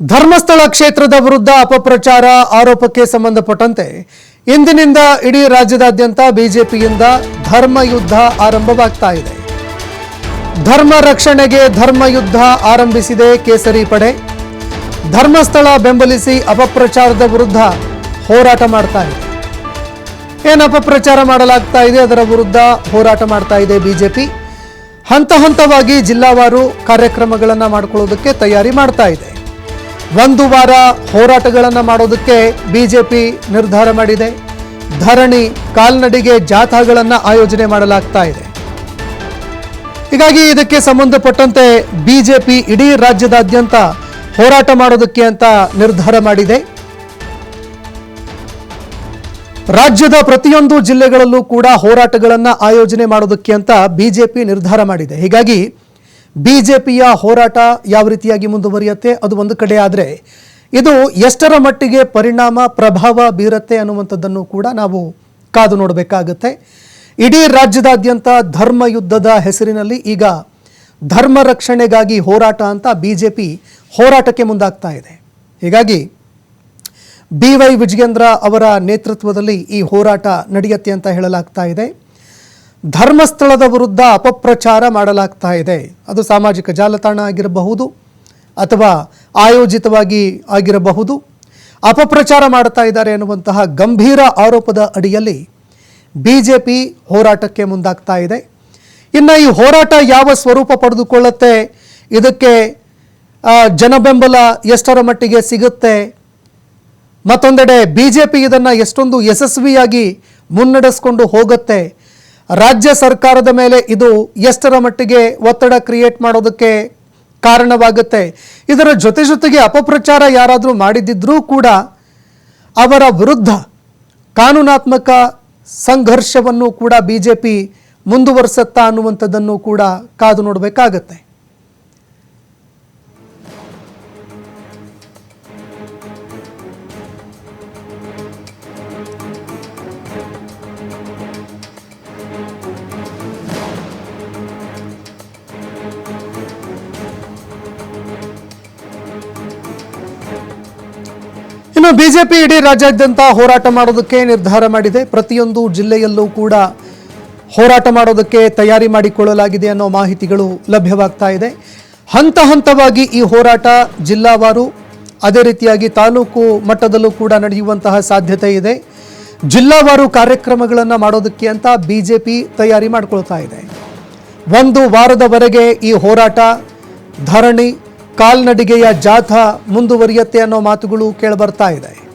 ಧರ್ಮಸ್ಥಳ ಕ್ಷೇತ್ರದ ವಿರುದ್ಧ ಅಪಪ್ರಚಾರ ಆರೋಪಕ್ಕೆ ಸಂಬಂಧಪಟ್ಟಂತೆ ಇಂದಿನಿಂದ ಇಡೀ ರಾಜ್ಯದಾದ್ಯಂತ ಬಿಜೆಪಿಯಿಂದ ಧರ್ಮ ಯುದ್ಧ ಆರಂಭವಾಗ್ತಾ ಇದೆ. ಧರ್ಮ ರಕ್ಷಣೆಗೆ ಧರ್ಮ ಯುದ್ಧ ಆರಂಭಿಸಿದೆ ಕೇಸರಿ ಪಡೆ. ಧರ್ಮಸ್ಥಳ ಬೆಂಬಲಿಸಿ ಅಪಪ್ರಚಾರದ ವಿರುದ್ಧ ಹೋರಾಟ ಮಾಡ್ತಾ ಇದೆ. ಏನು ಅಪಪ್ರಚಾರ ಮಾಡಲಾಗ್ತಾ ಇದೆ? ಅದರ ವಿರುದ್ಧ ಹೋರಾಟ ಮಾಡ್ತಾ ಇದೆ ಬಿಜೆಪಿ. ಹಂತ ಹಂತವಾಗಿ ಜಿಲ್ಲಾವಾರು ಕಾರ್ಯಕ್ರಮಗಳನ್ನು ಮಾಡಿಕೊಳ್ಳೋದಕ್ಕೆ ತಯಾರಿ ಮಾಡ್ತಾ ಇದೆ. ಒಂದು ವಾರ ಹೋರಾಟಗಳನ್ನು ಮಾಡೋದಕ್ಕೆ ಬಿಜೆಪಿ ನಿರ್ಧಾರ ಮಾಡಿದೆ. ಧರಣಿ, ಕಾಲ್ನಡಿಗೆ ಜಾಥಾಗಳನ್ನು ಆಯೋಜನೆ ಮಾಡಲಾಗ್ತಾ ಇದೆ. ಹೀಗಾಗಿ ಇದಕ್ಕೆ ಸಂಬಂಧಪಟ್ಟಂತೆ ಬಿಜೆಪಿ ಇಡೀ ರಾಜ್ಯದಾದ್ಯಂತ ಹೋರಾಟ ಮಾಡೋದಕ್ಕೆ ಅಂತ ನಿರ್ಧಾರ ಮಾಡಿದೆ. ರಾಜ್ಯದ ಪ್ರತಿಯೊಂದು ಜಿಲ್ಲೆಗಳಲ್ಲೂ ಕೂಡ ಹೋರಾಟಗಳನ್ನು ಆಯೋಜನೆ ಮಾಡೋದಕ್ಕೆ ಅಂತ ಬಿಜೆಪಿ ನಿರ್ಧಾರ ಮಾಡಿದೆ. ಹೀಗಾಗಿ ಬಿಜೆಪಿಯ ಹೋರಾಟ ಯಾವ ರೀತಿಯಾಗಿ ಮುಂದುವರಿಯುತ್ತೆ ಅದು ಒಂದು ಕಡೆ ಆದರೆ ಇದು ಎಷ್ಟರ ಮಟ್ಟಿಗೆ ಪರಿಣಾಮ ಪ್ರಭಾವ ಬೀರುತ್ತೆ ಅನ್ನುವಂಥದ್ದನ್ನು ಕೂಡ ನಾವು ಕಾದು ನೋಡಬೇಕಾಗುತ್ತೆ. ಇಡೀ ರಾಜ್ಯದಾದ್ಯಂತ ಧರ್ಮ ಯುದ್ಧದ ಹೆಸರಿನಲ್ಲಿ ಈಗ ಧರ್ಮ ರಕ್ಷಣೆಗಾಗಿ ಹೋರಾಟ ಅಂತ ಬಿಜೆಪಿ ಹೋರಾಟಕ್ಕೆ ಮುಂದಾಗ್ತಾ ಇದೆ. ಹೀಗಾಗಿ ಬಿ ವೈ ವಿಜಯೇಂದ್ರ ಅವರ ನೇತೃತ್ವದಲ್ಲಿ ಈ ಹೋರಾಟ ನಡೆಯುತ್ತೆ ಅಂತ ಹೇಳಲಾಗ್ತಾ ಇದೆ. ಧರ್ಮಸ್ಥಳದ ವಿರುದ್ಧ ಅಪಪ್ರಚಾರ ಮಾಡಲಾಗ್ತಾ ಇದೆ. ಅದು ಸಾಮಾಜಿಕ ಜಾಲತಾಣ ಆಗಿರಬಹುದು ಅಥವಾ ಆಯೋಜಿತವಾಗಿ ಆಗಿರಬಹುದು. ಅಪಪ್ರಚಾರ ಮಾಡ್ತಾ ಇದ್ದಾರೆ ಎನ್ನುವಂತಹ ಗಂಭೀರ ಆರೋಪದ ಅಡಿಯಲ್ಲಿ ಬಿಜೆಪಿ ಹೋರಾಟಕ್ಕೆ ಮುಂದಾಗ್ತಾ ಇದೆ. ಇನ್ನು ಈ ಹೋರಾಟ ಯಾವ ಸ್ವರೂಪ ಪಡೆದುಕೊಳ್ಳುತ್ತೆ, ಇದಕ್ಕೆ ಜನಬೆಂಬಲ ಎಷ್ಟರ ಮಟ್ಟಿಗೆ ಸಿಗುತ್ತೆ, ಮತ್ತೊಂದೆಡೆ ಬಿಜೆಪಿ ಇದನ್ನು ಎಷ್ಟೊಂದು ಯಶಸ್ವಿಯಾಗಿ ಮುನ್ನಡೆಸ್ಕೊಂಡು ಹೋಗುತ್ತೆ ರಾಜ್ಯ ಸರ್ಕಾರದ ಮೇಲೆ ಇದು ಎಷ್ಟರ ಮಟ್ಟಿಗೆ ಒತ್ತಡ ಕ್ರಿಯೇಟ್ ಮಾಡೋದಕ್ಕೆ ಕಾರಣವಾಗುತ್ತೆ? ಇದರ ಜೊತೆ ಜೊತೆಗೆ ಅಪಪ್ರಚಾರ ಯಾರಾದರೂ ಮಾಡಿದ್ದಿದ್ರೂ ಕೂಡ ಅವರ ವಿರುದ್ಧ ಕಾನೂನಾತ್ಮಕ ಸಂಘರ್ಷವನ್ನು ಕೂಡ ಬಿಜೆಪಿ ಮುಂದುವರಿಸುತ್ತಾ ಅನ್ನುವಂಥದ್ದನ್ನು ಕೂಡ ಕಾದು ನೋಡಬೇಕಾಗತ್ತೆ. ಇನ್ನು ಬಿಜೆಪಿ ಇಡೀ ರಾಜ್ಯಾದ್ಯಂತ ಹೋರಾಟ ಮಾಡೋದಕ್ಕೆ ನಿರ್ಧಾರ ಮಾಡಿದೆ. ಪ್ರತಿಯೊಂದು ಜಿಲ್ಲೆಯಲ್ಲೂ ಕೂಡ ಹೋರಾಟ ಮಾಡೋದಕ್ಕೆ ತಯಾರಿ ಮಾಡಿಕೊಳ್ಳಲಾಗಿದೆ ಅನ್ನೋ ಮಾಹಿತಿಗಳು ಲಭ್ಯವಾಗ್ತಾ ಇದೆ. ಹಂತ ಹಂತವಾಗಿ ಈ ಹೋರಾಟ ಜಿಲ್ಲಾವಾರು, ಅದೇ ರೀತಿಯಾಗಿ ತಾಲೂಕು ಮಟ್ಟದಲ್ಲೂ ಕೂಡ ನಡೆಯುವಂತಹ ಸಾಧ್ಯತೆ ಇದೆ. ಜಿಲ್ಲಾವಾರು ಕಾರ್ಯಕ್ರಮಗಳನ್ನು ಮಾಡೋದಕ್ಕೆ ಅಂತ ಬಿಜೆಪಿ ತಯಾರಿ ಮಾಡಿಕೊಳ್ತಾ ಇದೆ. ಒಂದು ವಾರದವರೆಗೆ ಈ ಹೋರಾಟ ಧರಣಿ ಕಾಲ್ನಡಿಗೆಯ ಜಾಥಾ ಮುಂದುವರಿಯುತ್ತೆ ಅನ್ನೋ ಮಾತುಗಳು ಕೇಳಿಬರ್ತಾ ಇದೆ.